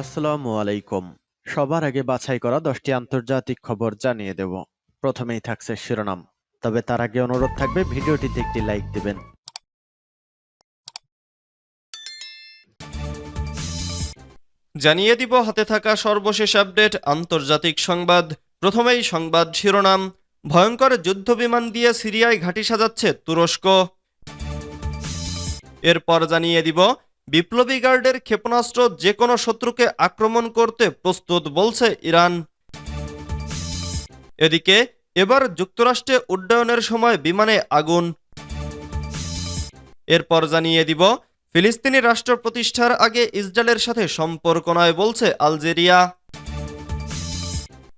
আসসালামু আলাইকুম। সবার আগে বাছাই করা দশটি আন্তর্জাতিক খবর জানিয়ে দেব। প্রথমেই থাকছে শিরোনাম। তবে তার আগে অনুরোধ থাকবে, ভিডিওটিতে একটি লাইক দিবেন। জানিয়ে দিব, হাতে থাকা সর্বশেষ আপডেট, আন্তর্জাতিক সংবাদ। প্রথমেই সংবাদ শিরোনাম। ভয়ঙ্কর যুদ্ধবিমান দিয়ে সিরিয়ায় ঘাঁটি সাজাচ্ছে তুরস্ক। এরপর জানিয়ে দিব বিপ্লবী গার্ডের ক্ষেপণাস্ত্র যে কোনো শত্রুকে আক্রমণ করতে প্রস্তুত বলছে ইরান। এদিকে, এবার যুক্তরাষ্ট্রে উড্ডয়নের সময় বিমানে আগুন। এরপর জানিয়ে দিব, ফিলিস্তিনি রাষ্ট্র প্রতিষ্ঠার আগে ইসরায়েলের সাথে সম্পর্ক নয় বলছে আলজেরিয়া।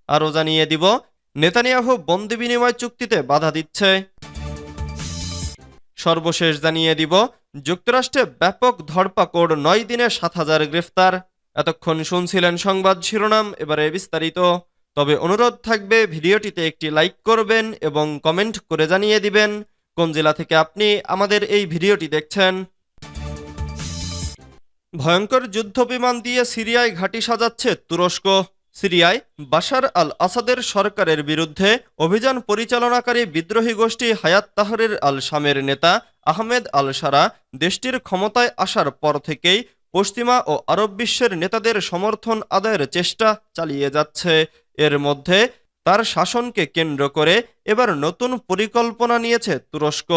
আরও জানিয়ে দিব, নেতানিয়াহু বন্দি বিনিময় চুক্তিতে বাধা দিচ্ছে। সর্বশেষ জানিয়ে দিব, যুক্তরাষ্ট্রে ব্যাপক ধরপাকড় নয় দিনে সাত হাজার গ্রেফতার। এতক্ষণ শুনছিলেন সংবাদ শিরোনাম, এবারে বিস্তারিত। তবে অনুরোধ থাকবে, ভিডিওটিতে একটি লাইক করবেন এবং কমেন্ট করে জানিয়ে দিবেন কোন জেলা থেকে আপনি আমাদের এই ভিডিওটি দেখছেন। ভয়ঙ্কর যুদ্ধ বিমান দিয়ে সিরিয়ায় ঘাঁটি সাজাচ্ছে তুরস্ক। সিরিয়ায় বাশার আল আসাদের সরকারের বিরুদ্ধে অভিযান পরিচালনাকারী বিদ্রোহী গোষ্ঠী হায়াত তাহরির আল শামের নেতা আহমেদ আল সারা দেশটির ক্ষমতায় আসার পর থেকেই পশ্চিমা ও আরব বিশ্বের নেতাদের সমর্থন আদায়ের চেষ্টা চালিয়ে যাচ্ছে। এর মধ্যে তার শাসনকে কেন্দ্র করে এবার নতুন পরিকল্পনা নিয়েছে তুরস্ক।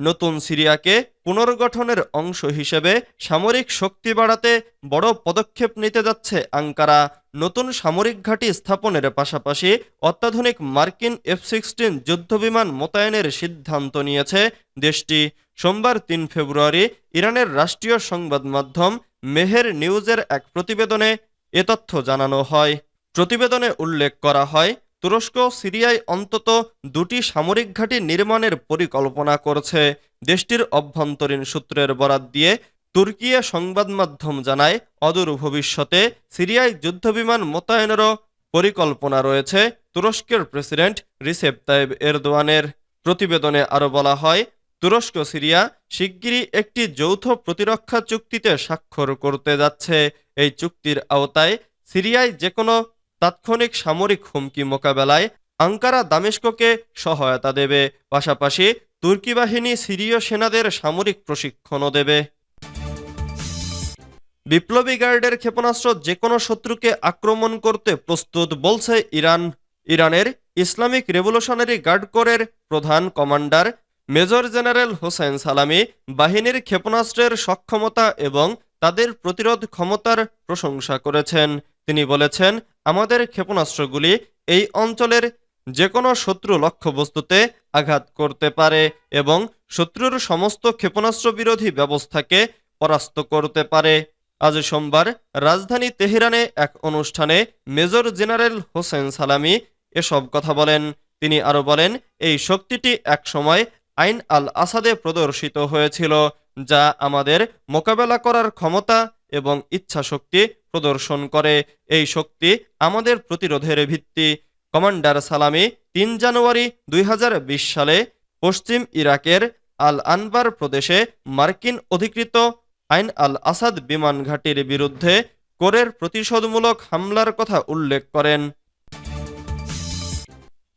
নতুন সিরিয়াকে পুনর্গঠনের অংশ হিসেবে সামরিক শক্তি বাড়াতে বড় পদক্ষেপ নিতে যাচ্ছে আঙ্কারা। নতুন সামরিক ঘাঁটি স্থাপনের পাশাপাশি অত্যাধুনিক মার্কিন এফ সিক্সটিন যুদ্ধবিমান মোতায়েনের সিদ্ধান্ত নিয়েছে দেশটি। সোমবার তিন ফেব্রুয়ারি ইরানের রাষ্ট্রীয় সংবাদ মাধ্যম মেহের নিউজের এক প্রতিবেদনে এ তথ্য জানানো হয়। প্রতিবেদনে উল্লেখ করা হয় তুরস্ক সিরিয়ায় অন্তত দুটি সামরিক ঘাঁটি নির্মাণের পরিকল্পনা করছে। দেশটির অভ্যন্তরীণ সূত্রের বরাত দিয়ে তুর্কিয়ে সংবাদ মাধ্যম জানায়, অদূর ভবিষ্যতে সিরিয়ায় যুদ্ধবিমান মোতায়েনেরও পরিকল্পনা রয়েছে, তুরস্কের প্রেসিডেন্ট রিসেপ তাইব এরদোয়ানের। প্রতিবেদনে আরও বলা হয়, তুরস্ক সিরিয়া শিগগিরই একটি যৌথ প্রতিরক্ষা চুক্তিতে স্বাক্ষর করতে যাচ্ছে। এই চুক্তির আওতায় সিরিয়ায় যে কোনো তাৎক্ষণিক সামরিক হুমকি মোকাবেলায় আঙ্কারা দামেস্ককে সহায়তা দেবে, পাশাপাশি তুর্কি বাহিনী সিরীয় সেনাদের সামরিক প্রশিক্ষণও দেবে। বিপ্লবী গার্ডের ক্ষেপণাস্ত্র যে কোনো শত্রুকে আক্রমণ করতে প্রস্তুত বলছে ইরান। ইরানের ইসলামিক রেভলিউশনারি গার্ড কোরের প্রধান কমান্ডার মেজর জেনারেল হোসেন সালামি বাহিনীর ক্ষেপণাস্ত্রের সক্ষমতা এবং তাদের প্রতিরোধ ক্ষমতার প্রশংসা করেছেন। তিনি বলেছেন, আমাদের ক্ষেপণাস্ত্রগুলি এই অঞ্চলের যে কোনো শত্রু লক্ষ্যবস্তুতে আঘাত করতে পারে এবং শত্রুর সমস্ত ক্ষেপণাস্ত্র বিরোধী ব্যবস্থাকে পরাস্ত করতে পারে। আজ সোমবার রাজধানী তেহরানে এক অনুষ্ঠানে মেজর জেনারেল হোসেন সালামি এসব কথা বলেন। তিনি আরও বলেন, এই শক্তিটি একসময় আইন আল আসাদে প্রদর্শিত হয়েছিল, যা আমাদের মোকাবেলা করার ক্ষমতা এবং ইচ্ছাশক্তি প্রদর্শন করে। এই শক্তি আমাদের প্রতিরোধের ভিত্তি। কমান্ডার সালামি তিন জানুয়ারি দুই হাজার বিশ সালে পশ্চিম ইরাকের আল আনবার প্রদেশে মার্কিন অধিকৃত আইন আল আসাদ বিমান ঘাঁটির বিরুদ্ধে কোরের প্রতিশোধমূলক হামলার কথা উল্লেখ করেন।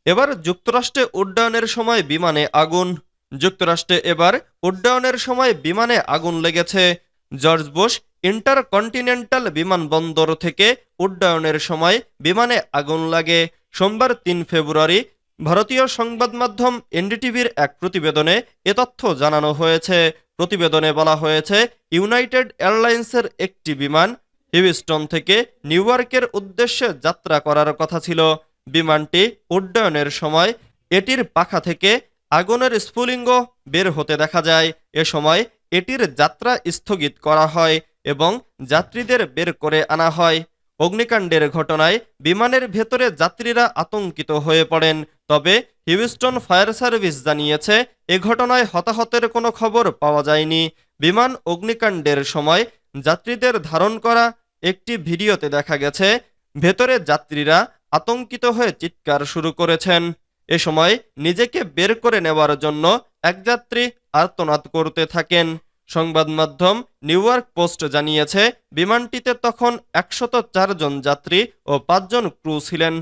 এবার যুক্তরাষ্ট্রে উড্ডয়নের সময় বিমানে আগুন। যুক্তরাষ্ট্রে এবার উড্ডয়নের সময় বিমানে আগুন লেগেছে। জর্জ বুশ ইন্টারকন্টিনেন্টাল বিমানবন্দর থেকে উড্ডয়নের সময় বিমানে আগুন লাগে। সোমবার তিন ফেব্রুয়ারি ভারতীয় সংবাদ মাধ্যম এনডিটিভির এক প্রতিবেদনে এ তথ্য জানানো হয়েছে। প্রতিবেদনে বলা হয়েছে, ইউনাইটেড এয়ারলাইন্সের একটি বিমান হিউস্টন থেকে নিউ ইয়র্কের উদ্দেশ্যে যাত্রা করার কথা ছিল। বিমানটি উড্ডয়নের সময় এটির পাখা থেকে আগুনের স্ফুলিঙ্গ বের হতে দেখা যায়। এ সময় এটির যাত্রা স্থগিত করা হয়। এবং যাত্রীদের বের করে আনা হয়। অগ্নিকাণ্ডের ঘটনায় বিমানের ভেতরে যাত্রীরা আতঙ্কিত হয়ে পড়েন। তবে হিউস্টন ফায়ার সার্ভিস জানিয়েছে, এ ঘটনায় হতাহতের কোনো খবর পাওয়া যায়নি। বিমান অগ্নিকাণ্ডের সময় যাত্রীদের ধারণ করা একটি ভিডিওতে দেখা গেছে, ভেতরে যাত্রীরা আতঙ্কিত হয়ে চিৎকার শুরু করেছেন। এ সময় নিজেকে বের করে নেওয়ার জন্য এক যাত্রী আর্তনাদ করতে থাকেন। সংবাদ মাধ্যম নিউ ইয়র্ক পোস্ট জানিয়েছে, বিমানটিতে তখন একশত জন যাত্রী ও পাঁচজন ক্রু ছিলেন।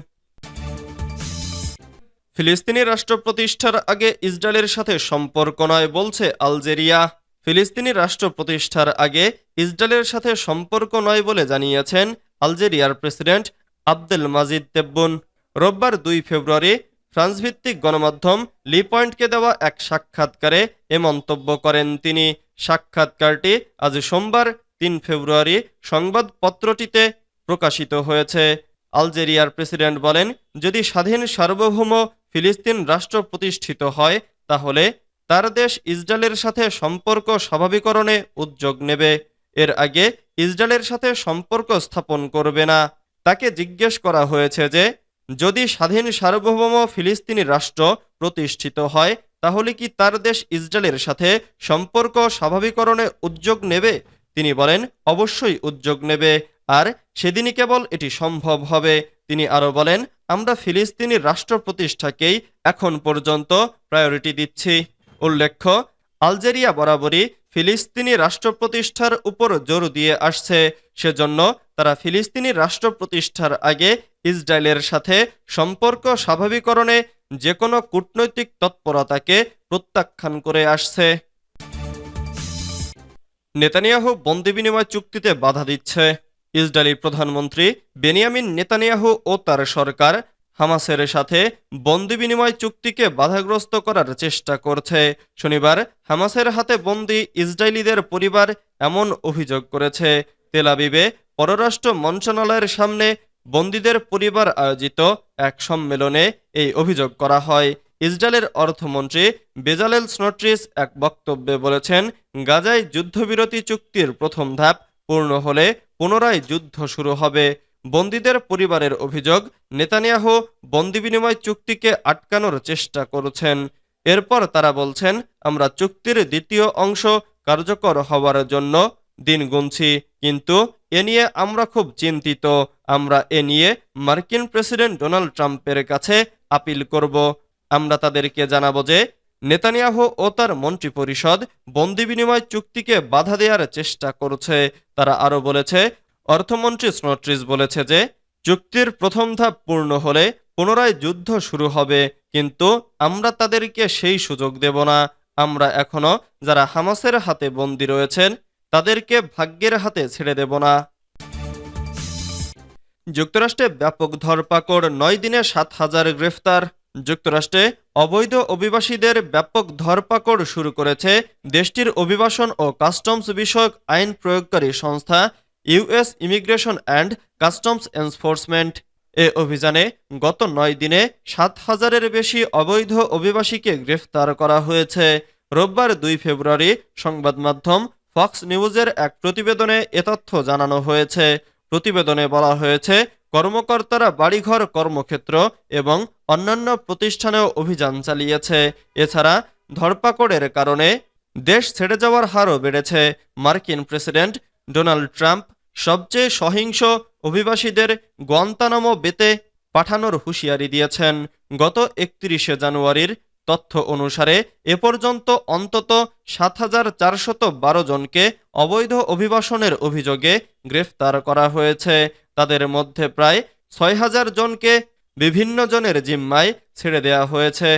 ফিলিস্তিনি রাষ্ট্র প্রতিষ্ঠার আগে ইসরায়েলের সাথে সম্পর্ক নয় বলছে আলজেরিয়া। ফিলিস্তিনি রাষ্ট্র প্রতিষ্ঠার আগে ইসরায়েলের সাথে সম্পর্ক নয় বলে জানিয়েছেন আলজেরিয়ার প্রেসিডেন্ট আবদেল মাজিদ তেব্বুন। রোববার দুই ফেব্রুয়ারি ফ্রান্সভিত্তিক গণমাধ্যম লি পয়েন্টকে দেওয়া এক সাক্ষাৎকারে এ মন্তব্য করেন তিনি। সাক্ষাৎকারটি আজ সোমবার, তিন ফেব্রুয়ারি, সংবাদপত্রটিতে প্রকাশিত হয়েছে। আলজেরিয়ার প্রেসিডেন্ট বলেন, যদি স্বাধীন সার্বভৌম ফিলিস্তিন রাষ্ট্র প্রতিষ্ঠিত হয়, তাহলে তার দেশ ইসরায়েলের সাথে সম্পর্ক স্বাভাবিকরণে উদ্যোগ নেবে। এর আগে ইসরায়েলের সাথে সম্পর্ক স্থাপন করবে না। তাকে জিজ্ঞেস করা হয়েছে যে যদি স্বাধীন সার্বভৌম ফিলিস্তিনি রাষ্ট্র প্রতিষ্ঠিত হয়, তাহলে কি তার দেশ ইসরায়েলের সাথে সম্পর্ক স্বাভাবিকরণে উদ্যোগ নেবে? তিনি বলেন, অবশ্যই উদ্যোগ নেবে, আর সেদিনই কেবল এটি সম্ভব হবে। তিনি আরও বলেন, আমরা ফিলিস্তিনি রাষ্ট্র প্রতিষ্ঠাকেই এখন পর্যন্ত প্রায়োরিটি দিচ্ছি। উল্লেখ্য, আলজেরিয়া বরাবরই ফিলিস্তিনি রাষ্ট্র প্রতিষ্ঠার উপর জোর দিয়ে আসছে। সেজন্য তারা ফিলিস্তিনি রাষ্ট্র প্রতিষ্ঠার আগে ইসরায়েলের সাথে সম্পর্ক স্বাভাবিকরণে যে কোনো কূটনৈতিক তৎপরতাকে প্রত্যাখ্যান করে আসছে। নেতানিয়াহু বন্দি বিনিময় চুক্তিতে বাধা দিচ্ছে। ইসরায়েলি প্রধানমন্ত্রী বেনিয়ামিন নেতানিয়াহু ও তার সরকার হামাসের সাথে বন্দি বিনিময় চুক্তিকে বাধাগ্রস্ত করার চেষ্টা করছে। শনিবার হামাসের হাতে বন্দি ইসরায়েলিদের পরিবার এমন অভিযোগ করেছে। তেলাবিবে পররাষ্ট্র মন্ত্রণালয়ের সামনে বন্দীদের পরিবার আয়োজিত এক সম্মেলনে এই অভিযোগ করা হয়। ইসরায়েলের অর্থমন্ত্রী বেজালেল স্নোট্রিস এক বক্তব্যে বলেছেন, গাজায় যুদ্ধবিরতি চুক্তির প্রথম ধাপ পূর্ণ হলে পুনরায় যুদ্ধ শুরু হবে। বন্দীদের পরিবারের অভিযোগ, নেতানিয়াহু বন্দি বিনিময় চুক্তিকে আটকানোর চেষ্টা করছেন। এরপর তারা বলছেন, আমরা চুক্তির দ্বিতীয় অংশ কার্যকর হওয়ার জন্য দিন গুনছি, কিন্তু এ নিয়ে আমরা খুব চিন্তিত। আমরা এ নিয়ে মার্কিন প্রেসিডেন্ট ডোনাল্ড ট্রাম্পের কাছে আপিল করব। আমরা তাদেরকে জানাব যে, নেতানিয়াহু ও তার মন্ত্রিপরিষদ বন্দি বিনিময় চুক্তিকে বাধা দেওয়ার চেষ্টা করছে। তারা আরও বলেছে, অর্থমন্ত্রী স্নোট্রিস বলেছে যে, চুক্তির প্রথম ধাপ পূর্ণ হলে পুনরায় যুদ্ধ শুরু হবে, কিন্তু আমরা তাদেরকে সেই সুযোগ দেব না। আমরা এখনও যারা হামাসের হাতে বন্দী রয়েছেন তাদেরকে ভাগ্যের হাতে ছেড়ে দেব না। যুক্তরাষ্ট্রে ব্যাপক ধরপাকড়, নয় দিনে সাত হাজার গ্রেফতার। যুক্তরাষ্ট্রে অবৈধ অভিবাসীদের ব্যাপক ধরপাকড় শুরু করেছে দেশটির অভিবাসন ও কাস্টমস বিষয়ক আইন প্রয়োগকারী সংস্থা US immigration and customs enforcement. এ অভিযানে গত নয় দিনে সাত হাজারের বেশি অবৈধ অভিবাসীকে গ্রেফতার করা হয়েছে। রোববার দুই ফেব্রুয়ারি সংবাদ মাধ্যম ফক্স নিউজের এক প্রতিবেদনে এ তথ্য জানানো হয়েছে। প্রতিবেদনে বলা হয়েছে, কর্মকর্তারা বাড়িঘর, কর্মক্ষেত্র এবং অন্যান্য প্রতিষ্ঠানেও অভিযান চালিয়েছে। এছাড়া ধরপাকড়ের কারণে দেশ ছেড়ে যাওয়ার হারও বেড়েছে। মার্কিন প্রেসিডেন্ট ডোনাল্ড ট্রাম্প সবচেয়ে সহিংস অভিবাসীদের গোয়ান্তানামো বেতে পাঠানোর হুঁশিয়ারি দিয়েছেন। গত একত্রিশে জানুয়ারির তথ্য অনুসারে, এ পর্যন্ত অন্তত সাত হাজার চারশত বারো জনকে অবৈধ অভিবাসনের অভিযোগে গ্রেফতার করা হয়েছে। তাদের মধ্যে প্রায় ছয় হাজার জনকে বিভিন্ন জনের জিম্মায় ছেড়ে দেওয়া হয়েছে।